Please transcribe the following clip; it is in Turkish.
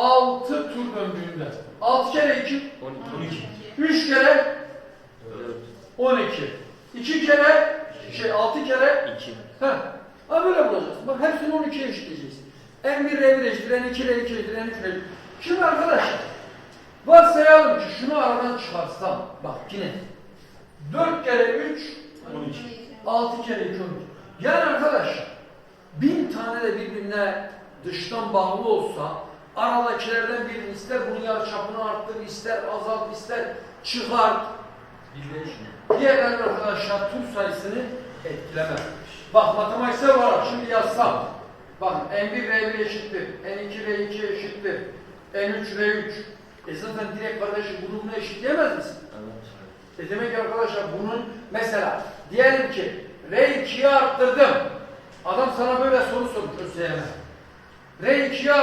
6 tur döndüğünde 6 kere 2 12. 3 kere 4. 12 2 kere şey 6 kere 2. Heh. Ha böyle bulacaksın. Bak hepsini 12'ye eşitleyeceksin. En bir R1 eşittir, en 2 R2 eşittir, en 3 R3. Şimdi arkadaşlar, varsayalım ki şunu aradan çıkarsam, bak yine 4 kere 3, 12. 6 kere 2, 12. Yani arkadaşlar, bin tane de birbirine dıştan bağlı olsa, aradakilerden birini ister bunun yarıçapını arttır, ister azalt, ister çıkart. Diğerler arkadaşlar tur sayısını etkilemez. Bak matematiksel olarak şimdi yazsam. Bak N1 R1 eşittir, N2 R2 eşittir, N3 R3. E zaten direkt kardeşim bunu buna eşitleyemez misin? Evet. E demek ki arkadaşlar bunun mesela diyelim ki R2'yi arttırdım. Adam sana böyle soru sormuş ÖSYM. R2'yi arttırdım.